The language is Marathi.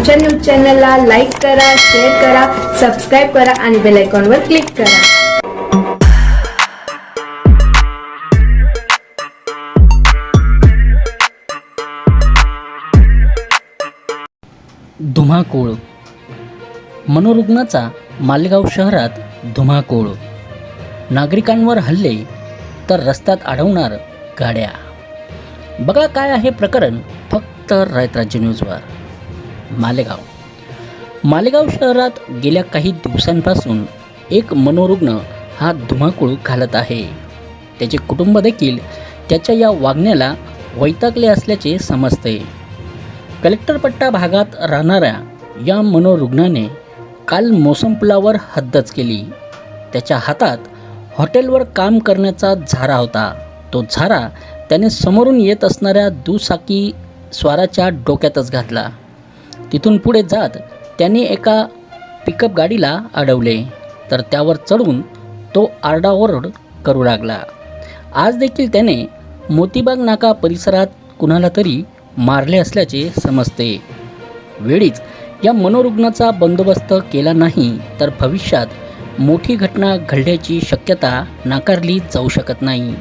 आमच्या न्यूज चॅनलला लाईक करा शेअर करा सबस्क्राईब करा आणि बेल आयकॉनवर क्लिक करा. धुमाकूळ. मनोरुग्णाचा मालेगाव शहरात धुमाकूळ. नागरिकांवर हल्ले तर रस्त्यात अडवणार गाड्या. बघा काय आहे प्रकरण फक्त रायत राज्य न्यूजवर. मालेगाव. मालेगाव शहरात गेल्या काही दिवसांपासून एक मनोरुग्ण हा धुमाकूळ घालत आहे. त्याचे कुटुंब देखील त्याच्या या वागण्याला वैतागले असल्याचे समजते. कलेक्टरपट्टा भागात राहणाऱ्या या मनोरुग्णाने काल मोसम पुलावर हद्दच केली. त्याच्या हातात हॉटेलवर काम करण्याचा झारा होता. तो झारा त्याने समोरून येत असणाऱ्या दुचाकी स्वाराच्या डोक्यातच घातला. तिथून पुढे जात त्याने एका पिकअप गाडीला अडवले. तर त्यावर चढून तो आरडाओरड करू लागला. आज देखील त्याने मोतीबाग नाका परिसरात कुणाला तरी मारले असल्याचे समजते. वेळीच या मनोरुग्णाचा बंदोबस्त केला नाही तर भविष्यात मोठी घटना घडण्याची शक्यता नाकारली जाऊ शकत नाही.